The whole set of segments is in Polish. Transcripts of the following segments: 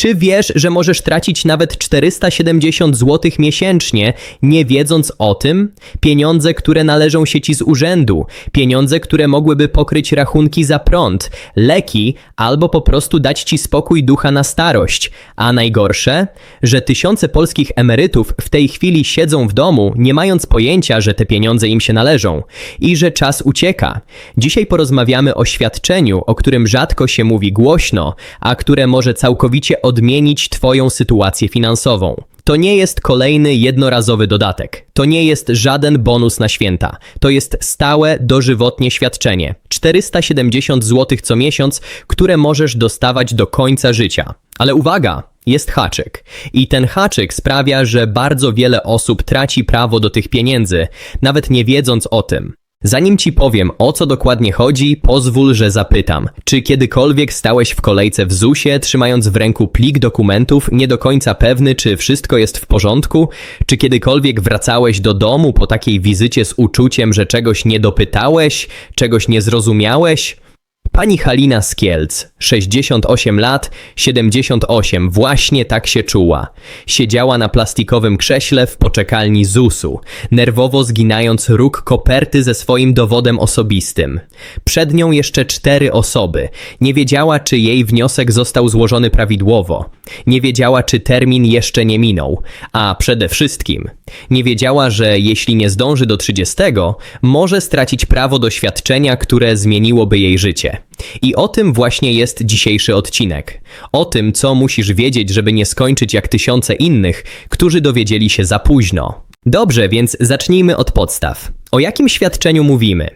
Czy wiesz, że możesz tracić nawet 470 zł miesięcznie, nie wiedząc o tym? Pieniądze, które należą się ci z urzędu, pieniądze, które mogłyby pokryć rachunki za prąd, leki albo po prostu dać ci spokój ducha na starość. A najgorsze, że tysiące polskich emerytów w tej chwili siedzą w domu, nie mając pojęcia, że te pieniądze im się należą i że czas ucieka. Dzisiaj porozmawiamy o świadczeniu, o którym rzadko się mówi głośno, a które może całkowicie odmienić Twoją sytuację finansową. To nie jest kolejny jednorazowy dodatek. To nie jest żaden bonus na święta. To jest stałe, dożywotnie świadczenie. 470 zł co miesiąc, które możesz dostawać do końca życia. Ale uwaga, jest haczyk. I ten haczyk sprawia, że bardzo wiele osób traci prawo do tych pieniędzy, nawet nie wiedząc o tym. Zanim ci powiem, o co dokładnie chodzi, pozwól, że zapytam. Czy kiedykolwiek stałeś w kolejce w ZUS-ie, trzymając w ręku plik dokumentów, nie do końca pewny, czy wszystko jest w porządku? Czy kiedykolwiek wracałeś do domu po takiej wizycie z uczuciem, że czegoś nie dopytałeś, czegoś nie zrozumiałeś? Pani Halina z Kielc, 68 lat, 78, właśnie tak się czuła. Siedziała na plastikowym krześle w poczekalni ZUS-u, nerwowo zginając róg koperty ze swoim dowodem osobistym. Przed nią jeszcze cztery osoby. Nie wiedziała, czy jej wniosek został złożony prawidłowo. Nie wiedziała, czy termin jeszcze nie minął. A przede wszystkim nie wiedziała, że jeśli nie zdąży do 30, może stracić prawo do świadczenia, które zmieniłoby jej życie. I o tym właśnie jest dzisiejszy odcinek. O tym, co musisz wiedzieć, żeby nie skończyć jak tysiące innych, którzy dowiedzieli się za późno. Dobrze, więc zacznijmy od podstaw. O jakim świadczeniu mówimy?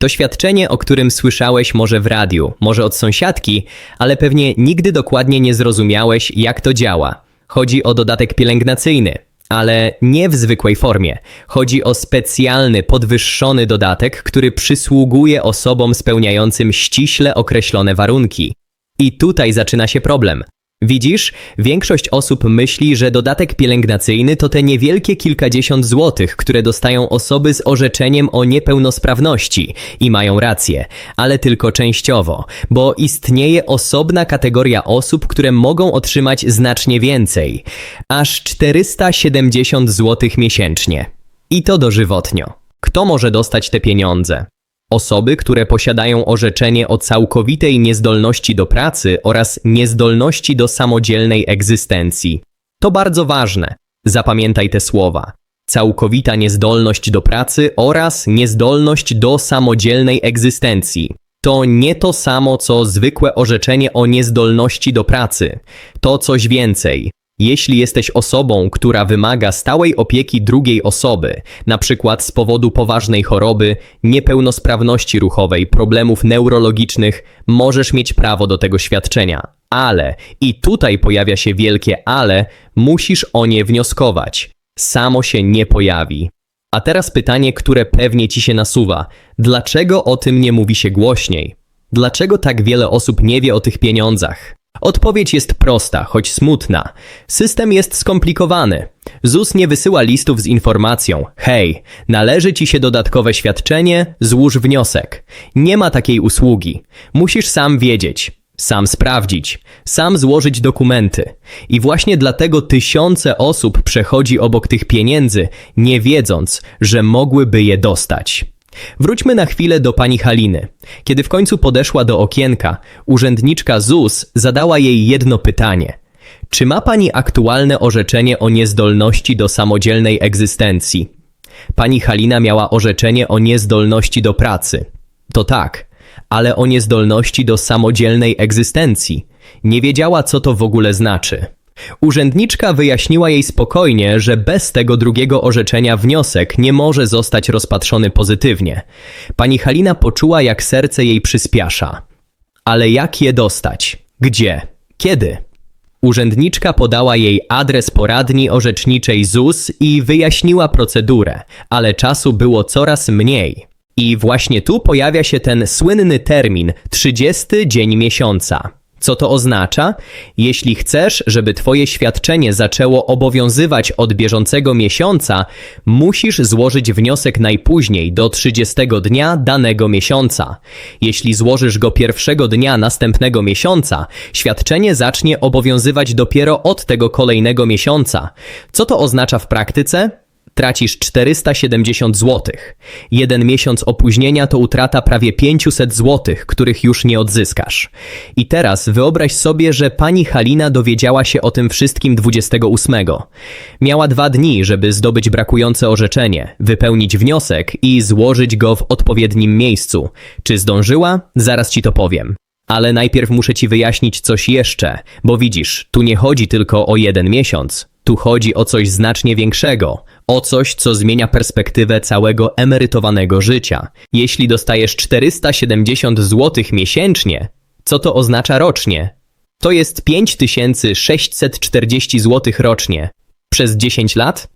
To świadczenie, o którym słyszałeś może w radiu, może od sąsiadki, ale pewnie nigdy dokładnie nie zrozumiałeś, jak to działa. Chodzi o dodatek pielęgnacyjny, ale nie w zwykłej formie. Chodzi o specjalny, podwyższony dodatek, który przysługuje osobom spełniającym ściśle określone warunki. I tutaj zaczyna się problem. Widzisz, większość osób myśli, że dodatek pielęgnacyjny to te niewielkie kilkadziesiąt złotych, które dostają osoby z orzeczeniem o niepełnosprawności i mają rację, ale tylko częściowo, bo istnieje osobna kategoria osób, które mogą otrzymać znacznie więcej, aż 470 złotych miesięcznie. I to dożywotnio. Kto może dostać te pieniądze? Osoby, które posiadają orzeczenie o całkowitej niezdolności do pracy oraz niezdolności do samodzielnej egzystencji. To bardzo ważne. Zapamiętaj te słowa. Całkowita niezdolność do pracy oraz niezdolność do samodzielnej egzystencji. To nie to samo co zwykłe orzeczenie o niezdolności do pracy. To coś więcej. Jeśli jesteś osobą, która wymaga stałej opieki drugiej osoby, przykład z powodu poważnej choroby, niepełnosprawności ruchowej, problemów neurologicznych, możesz mieć prawo do tego świadczenia. Ale, i tutaj pojawia się wielkie ale, musisz o nie wnioskować. Samo się nie pojawi. A teraz pytanie, które pewnie ci się nasuwa. Dlaczego o tym nie mówi się głośniej? Dlaczego tak wiele osób nie wie o tych pieniądzach? Odpowiedź jest prosta, choć smutna. System jest skomplikowany. ZUS nie wysyła listów z informacją: hej, należy ci się dodatkowe świadczenie, złóż wniosek. Nie ma takiej usługi. Musisz sam wiedzieć, sam sprawdzić, sam złożyć dokumenty. I właśnie dlatego tysiące osób przechodzi obok tych pieniędzy, nie wiedząc, że mogłyby je dostać. Wróćmy na chwilę do pani Haliny. Kiedy w końcu podeszła do okienka, urzędniczka ZUS zadała jej jedno pytanie. Czy ma pani aktualne orzeczenie o niezdolności do samodzielnej egzystencji? Pani Halina miała orzeczenie o niezdolności do pracy. To tak, ale o niezdolności do samodzielnej egzystencji. Nie wiedziała, co to w ogóle znaczy. Urzędniczka wyjaśniła jej spokojnie, że bez tego drugiego orzeczenia wniosek nie może zostać rozpatrzony pozytywnie. Pani Halina poczuła, jak serce jej przyspiasza. Ale jak je dostać? Gdzie? Kiedy? Urzędniczka podała jej adres poradni orzeczniczej ZUS i wyjaśniła procedurę, ale czasu było coraz mniej. I właśnie tu pojawia się ten słynny termin 30 dzień miesiąca. Co to oznacza? Jeśli chcesz, żeby Twoje świadczenie zaczęło obowiązywać od bieżącego miesiąca, musisz złożyć wniosek najpóźniej do 30 dnia danego miesiąca. Jeśli złożysz go pierwszego dnia następnego miesiąca, świadczenie zacznie obowiązywać dopiero od tego kolejnego miesiąca. Co to oznacza w praktyce? Tracisz 470 zł. Jeden miesiąc opóźnienia to utrata prawie 500 zł, których już nie odzyskasz. I teraz wyobraź sobie, że pani Halina dowiedziała się o tym wszystkim 28. Miała dwa dni, żeby zdobyć brakujące orzeczenie, wypełnić wniosek i złożyć go w odpowiednim miejscu. Czy zdążyła? Zaraz ci to powiem. Ale najpierw muszę ci wyjaśnić coś jeszcze, bo widzisz, tu nie chodzi tylko o jeden miesiąc. Tu chodzi o coś znacznie większego, o coś, co zmienia perspektywę całego emerytowanego życia. Jeśli dostajesz 470 zł miesięcznie, co to oznacza rocznie? To jest 5640 zł rocznie. Przez 10 lat?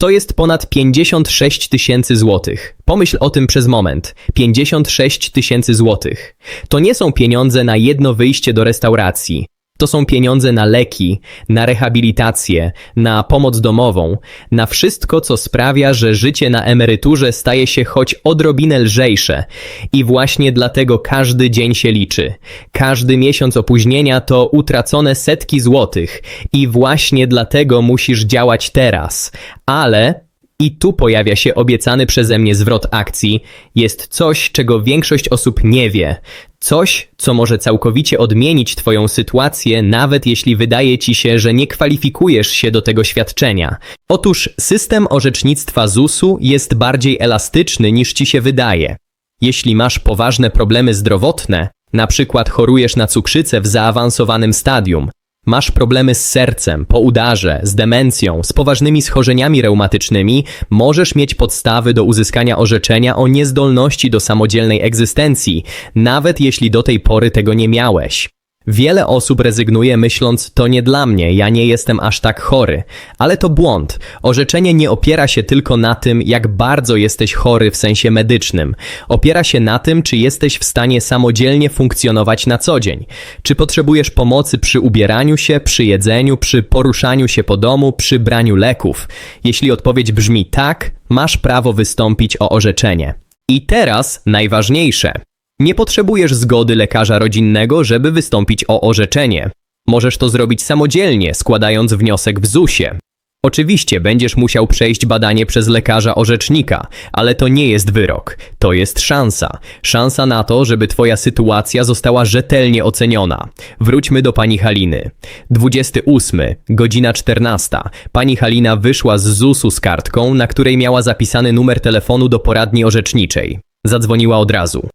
To jest ponad 56 tysięcy złotych. Pomyśl o tym przez moment. 56 tysięcy złotych. To nie są pieniądze na jedno wyjście do restauracji. To są pieniądze na leki, na rehabilitację, na pomoc domową, na wszystko, co sprawia, że życie na emeryturze staje się choć odrobinę lżejsze. I właśnie dlatego każdy dzień się liczy. Każdy miesiąc opóźnienia to utracone setki złotych. I właśnie dlatego musisz działać teraz. Ale i tu pojawia się obiecany przeze mnie zwrot akcji. Jest coś, czego większość osób nie wie. Coś, co może całkowicie odmienić Twoją sytuację, nawet jeśli wydaje Ci się, że nie kwalifikujesz się do tego świadczenia. Otóż system orzecznictwa ZUS-u jest bardziej elastyczny niż Ci się wydaje. Jeśli masz poważne problemy zdrowotne, na przykład chorujesz na cukrzycę w zaawansowanym stadium, Masz problemy z sercem, po udarze, z demencją, z poważnymi schorzeniami reumatycznymi, możesz mieć podstawy do uzyskania orzeczenia o niezdolności do samodzielnej egzystencji, nawet jeśli do tej pory tego nie miałeś. Wiele osób rezygnuje myśląc, to nie dla mnie, ja nie jestem aż tak chory. Ale to błąd. Orzeczenie nie opiera się tylko na tym, jak bardzo jesteś chory w sensie medycznym. Opiera się na tym, czy jesteś w stanie samodzielnie funkcjonować na co dzień. Czy potrzebujesz pomocy przy ubieraniu się, przy jedzeniu, przy poruszaniu się po domu, przy braniu leków. Jeśli odpowiedź brzmi tak, masz prawo wystąpić o orzeczenie. I teraz najważniejsze. Nie potrzebujesz zgody lekarza rodzinnego, żeby wystąpić o orzeczenie. Możesz to zrobić samodzielnie, składając wniosek w ZUS-ie. Oczywiście będziesz musiał przejść badanie przez lekarza orzecznika, ale to nie jest wyrok, to jest szansa. Szansa na to, żeby twoja sytuacja została rzetelnie oceniona. Wróćmy do pani Haliny. 28, godzina 14. Pani Halina wyszła z ZUS-u z kartką, na której miała zapisany numer telefonu do poradni orzeczniczej. Zadzwoniła od razu.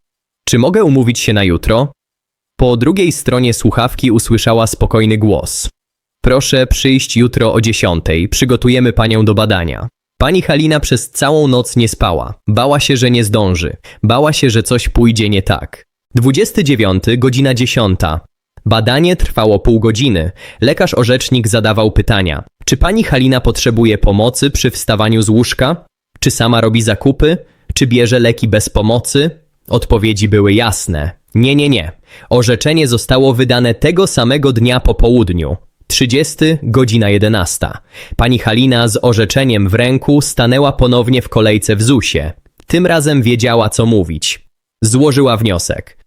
Czy mogę umówić się na jutro? Po drugiej stronie słuchawki usłyszała spokojny głos. Proszę przyjść jutro o dziesiątej, przygotujemy panią do badania. Pani Halina przez całą noc nie spała. Bała się, że nie zdąży. Bała się, że coś pójdzie nie tak. 29, godzina 10. Badanie trwało pół godziny. Lekarz orzecznik zadawał pytania. Czy pani Halina potrzebuje pomocy przy wstawaniu z łóżka? Czy sama robi zakupy? Czy bierze leki bez pomocy? Odpowiedzi były jasne. Nie, nie, nie. Orzeczenie zostało wydane tego samego dnia po południu. 30, godzina 11. Pani Halina z orzeczeniem w ręku stanęła ponownie w kolejce w ZUS-ie. Tym razem wiedziała, co mówić. Złożyła wniosek.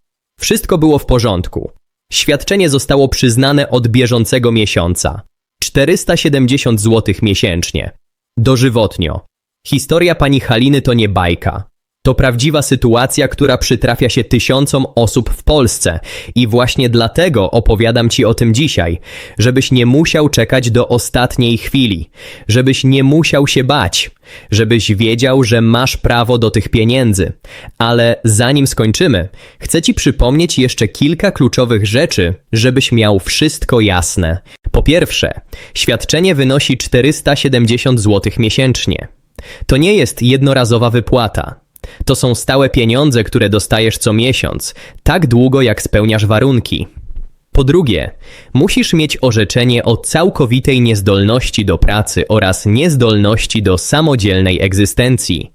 Wszystko było w porządku. Świadczenie zostało przyznane od bieżącego miesiąca. 470 zł miesięcznie. Dożywotnio. Historia pani Haliny to nie bajka. To prawdziwa sytuacja, która przytrafia się tysiącom osób w Polsce i właśnie dlatego opowiadam Ci o tym dzisiaj, żebyś nie musiał czekać do ostatniej chwili, żebyś nie musiał się bać, żebyś wiedział, że masz prawo do tych pieniędzy. Ale zanim skończymy, chcę Ci przypomnieć jeszcze kilka kluczowych rzeczy, żebyś miał wszystko jasne. Po pierwsze, świadczenie wynosi 470 zł miesięcznie. To nie jest jednorazowa wypłata. To są stałe pieniądze, które dostajesz co miesiąc, tak długo jak spełniasz warunki. Po drugie, musisz mieć orzeczenie o całkowitej niezdolności do pracy oraz niezdolności do samodzielnej egzystencji.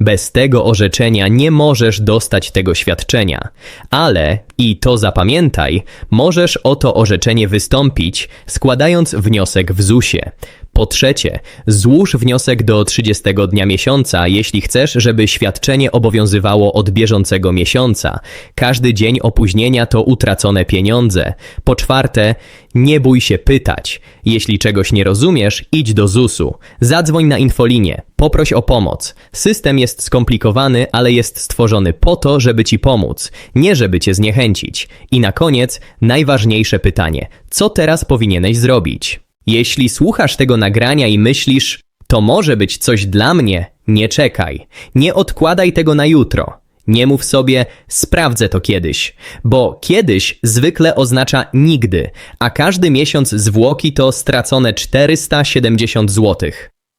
Bez tego orzeczenia nie możesz dostać tego świadczenia. Ale, i to zapamiętaj, możesz o to orzeczenie wystąpić, składając wniosek w ZUS-ie. Po trzecie, złóż wniosek do 30 dnia miesiąca, jeśli chcesz, żeby świadczenie obowiązywało od bieżącego miesiąca. Każdy dzień opóźnienia to utracone pieniądze. Po czwarte, nie bój się pytać. Jeśli czegoś nie rozumiesz, idź do ZUS-u. Zadzwoń na infolinię. Poproś o pomoc. System jest skomplikowany, ale jest stworzony po to, żeby ci pomóc, nie żeby cię zniechęcić. I na koniec, najważniejsze pytanie: co teraz powinieneś zrobić? Jeśli słuchasz tego nagrania i myślisz, to może być coś dla mnie, nie czekaj. Nie odkładaj tego na jutro. Nie mów sobie, sprawdzę to kiedyś, bo kiedyś zwykle oznacza nigdy, a każdy miesiąc zwłoki to stracone 470 zł.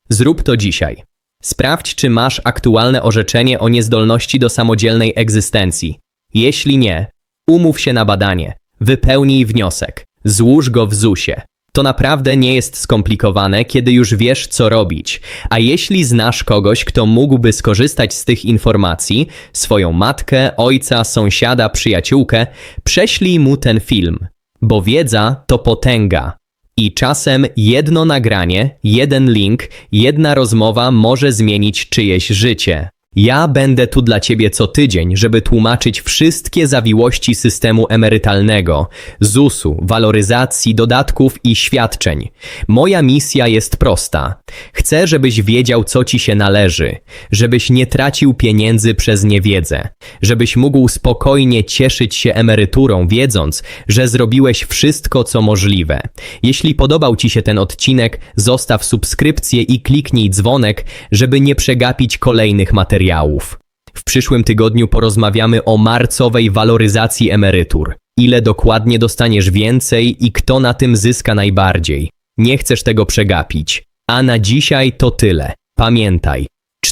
Zrób to dzisiaj. Sprawdź, czy masz aktualne orzeczenie o niezdolności do samodzielnej egzystencji. Jeśli nie, umów się na badanie, wypełnij wniosek, złóż go w ZUS-ie. To naprawdę nie jest skomplikowane, kiedy już wiesz, co robić. A jeśli znasz kogoś, kto mógłby skorzystać z tych informacji, swoją matkę, ojca, sąsiada, przyjaciółkę, prześlij mu ten film. Bo wiedza to potęga. I czasem jedno nagranie, jeden link, jedna rozmowa może zmienić czyjeś życie. Ja będę tu dla Ciebie co tydzień, żeby tłumaczyć wszystkie zawiłości systemu emerytalnego, ZUS-u, waloryzacji, dodatków i świadczeń. Moja misja jest prosta. Chcę, żebyś wiedział, co Ci się należy, żebyś nie tracił pieniędzy przez niewiedzę, żebyś mógł spokojnie cieszyć się emeryturą, wiedząc, że zrobiłeś wszystko, co możliwe. Jeśli podobał Ci się ten odcinek, zostaw subskrypcję i kliknij dzwonek, żeby nie przegapić kolejnych materiałów. W przyszłym tygodniu porozmawiamy o marcowej waloryzacji emerytur. Ile dokładnie dostaniesz więcej i kto na tym zyska najbardziej. Nie chcesz tego przegapić. A na dzisiaj to tyle. Pamiętaj,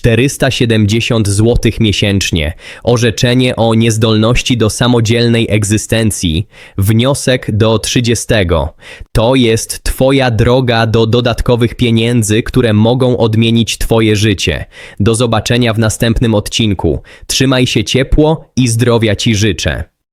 470 zł miesięcznie, orzeczenie o niezdolności do samodzielnej egzystencji, wniosek do 30. To jest Twoja droga do dodatkowych pieniędzy, które mogą odmienić Twoje życie. Do zobaczenia w następnym odcinku. Trzymaj się ciepło i zdrowia Ci życzę.